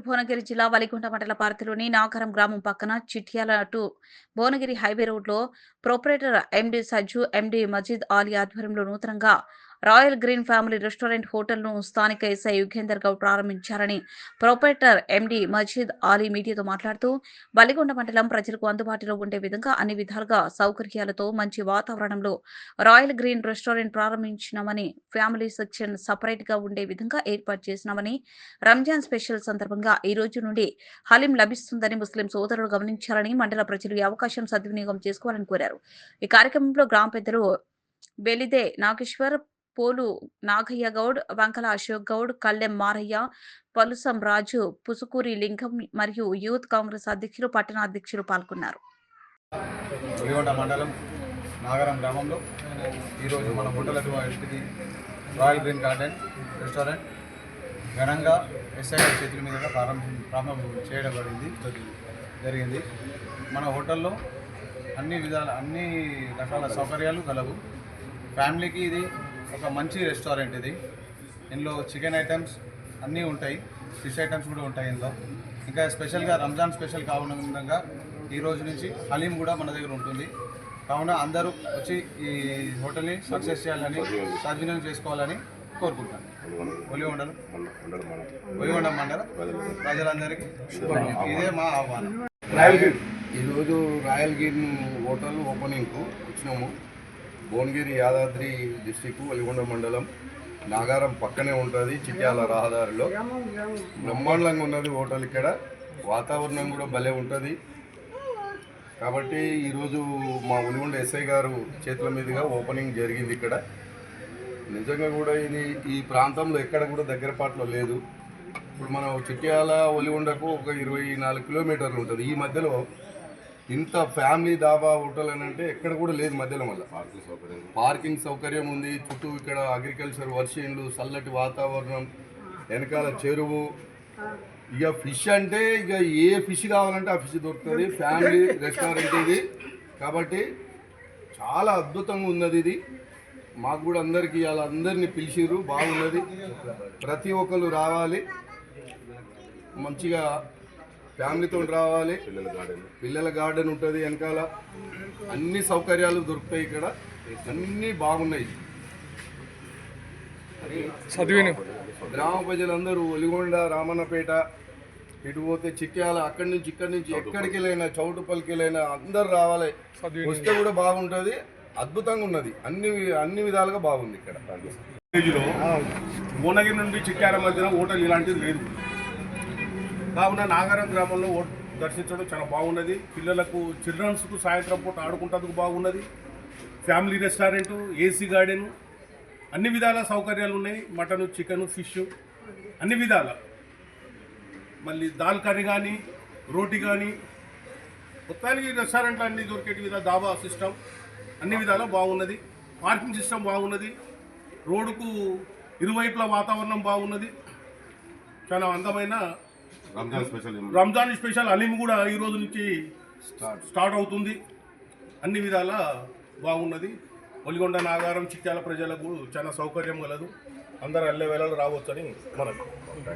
భద్రాద్రి భువనగిరి జిల్లా వలిగుంట మండల పార్తిలోని నాగరం గ్రామం పక్కన చిట్యాల టు భువనగిరి హైవే రోడ్లో proprietor MD Sajju MD Majeed Ali ఆధ్వర్యంలో నూతనంగా రాయల్ గ్రీన్ ఫ్యామిలీ రెస్టారెంట్ హోటల్ను స్థానిక ఎస్ఐ యుగేందర్ గౌడ్ ప్రారంభించారని ప్రొపరేటర్ ఎండి మజీద్ ఆలీ మీడియాతో మాట్లాడుతూ బలిగొండ మండలం ప్రజలకు అందుబాటులో ఉండే విధంగా అన్ని విధాలుగా సౌకర్యాలతో మంచి వాతావరణంలో రాయల్ గ్రీన్ రెస్టారెంట్ ప్రారంభించినామని ఫ్యామిలీ సెక్షన్ సపరేట్గా ఉండే విధంగా ఏర్పాటు చేసినామని రంజాన్ స్పెషల్ సందర్భంగా ఈ రోజు నుండి హలీం లభిస్తుందని ముస్లిం సోదరులు గమనించాలని మండల ప్రజలు ఈ అవకాశం సద్వినియోగం చేసుకోవాలని కోరారు. ఈ కార్యక్రమంలో గ్రామ పెద్దలు బెలిదే నాగేశ్వర్ పోలు నాగయ్య గౌడ్ వంకల అశోక్ గౌడ్ కళ్ళెం మారయ్య పలుసం రాజు పుసుకూరి లింగం మరియు యూత్ కాంగ్రెస్ అధ్యక్షులు పట్టణ అధ్యక్షులు పాల్గొన్నారు. మండలం నాగరం గ్రామంలో ఈరోజు మన హోటల్ ఇంటికి రాయల్ గ్రీన్ గార్డెన్ రెస్టారెంట్ ఘనంగా ఎస్ఐ చేతుల మీదుగా ప్రారంభం ప్రారంభం చేయడం జరిగింది. మన హోటల్లో అన్ని విధాల అన్ని రకాల సౌకర్యాలు కలవు. ఫ్యామిలీకి ఇది ఒక మంచి రెస్టారెంట్ ఇది. ఇందులో చికెన్ ఐటమ్స్ అన్నీ ఉంటాయి. ఫిష్ ఐటమ్స్ కూడా ఉంటాయి ఇందులో. ఇంకా స్పెషల్గా రంజాన్ స్పెషల్ కావునంగా ఈ రోజు నుంచి హలీం కూడా మన దగ్గర ఉంటుంది. కావున అందరూ వచ్చి ఈ హోటల్ని సక్సెస్ చేయాలని సద్వినియోగం చేసుకోవాలని కోరుకుంటాను ఒలిగొండలు ఒలిగొండ మండలం. ప్రజలందరికీ ఇదే మా ఆహ్వానం. ఈరోజు రాయల్ గిన్ హోటల్ ఓపెనింగ్కు వచ్చినాము. భువనగిరి యాదాద్రి డిస్టిక్ వెలిగొండ మండలం నాగారం పక్కనే ఉంటుంది చిట్యాల రహదారిలో. బ్రహ్మాండంగా ఉన్నది హోటల్ ఇక్కడ. వాతావరణం కూడా భలే ఉంటుంది. కాబట్టి ఈరోజు మా ఉలిగొండ ఎస్ఐ గారు చేతుల మీదుగా ఓపెనింగ్ జరిగింది ఇక్కడ. నిజంగా కూడా ఇది ఈ ప్రాంతంలో ఎక్కడ కూడా దగ్గర పాటలో లేదు. ఇప్పుడు మనం చిట్యాల ఒలిగొండకు ఒక ఇరవై నాలుగు కిలోమీటర్లు ఉంటుంది. ఈ మధ్యలో ఇంత ఫ్యామిలీ దాబా హోటల్ అని అంటే ఎక్కడ కూడా లేదు మధ్యలో మళ్ళీ. పార్కింగ్ సౌకర్యం. పార్కింగ్ సౌకర్యం ఉంది చుట్టూ ఇక్కడ అగ్రికల్చర్ వర్షన్లు చల్లటి వాతావరణం వెనకాల చెరువు. ఇక ఫిష్ అంటే ఇక ఏ ఫిష్ కావాలంటే ఆ ఫిష్ దొరుకుతుంది. ఫ్యామిలీ రెస్టారెంట్ ఇది. కాబట్టి చాలా అద్భుతంగా ఉన్నది ఇది. మాకు కూడా అందరికీ ఇవాళ అందరినీ పిలిచిర్రు. బాగున్నది. ప్రతి ఒక్కరు రావాలి. మంచిగా ఫ్యామిలీతో రావాలి. పిల్లల గార్డెన్. ఉంటుంది వెనకాల. అన్ని సౌకర్యాలు దొరుకుతాయి ఇక్కడ. అన్నీ బాగున్నాయి. గ్రామ ప్రజలందరూ ఒలిగొండ రామన్నపేట ఇటు పోతే చిక్యాల అక్కడి నుంచి ఇక్కడి నుంచి ఎక్కడికి వెళ్ళైనా చౌటుపల్లికి వెళ్ళైనా అందరు రావాలి. వస్తే కూడా బాగుంటుంది. అద్భుతంగా ఉన్నది. అన్ని అన్ని విధాలుగా బాగుంది ఇక్కడ. భువనగిరి నుండి చిక్కార మధ్యన హోటల్ ఇలాంటిది లేదు. కావున నాగారం గ్రామంలో దర్శించడం చాలా బాగున్నది. పిల్లలకు చిల్డ్రన్స్కు సాయంత్రం పూట ఆడుకుంటందుకు బాగున్నది. ఫ్యామిలీ రెస్టారెంట్ ఏసీ గార్డెను అన్ని విధాల సౌకర్యాలు ఉన్నాయి మటను చికెను ఫిష్ అన్ని విధాల. మళ్ళీ దాల్ కర్రీ కానీ రోటీ కానీ మొత్తానికి రెస్టారెంట్లు అన్ని దొరికేటి విధంగా దాబా సిస్టమ్ అన్ని విధాలా బాగున్నది. పార్కింగ్ సిస్టమ్ బాగున్నది. రోడ్డుకు ఇరువైపుల వాతావరణం బాగున్నది. చాలా అందమైన రంజాన్ స్పెషల్ అలీం కూడా ఈ రోజు నుంచి స్టార్ట్. అవుతుంది. అన్ని విధాల బాగున్నది. ఒలిగొండ నాగారం చిట్యాల ప్రజలకు చాలా సౌకర్యం కలదు అందరు అల్లే వేళలు రావచ్చని మనకు.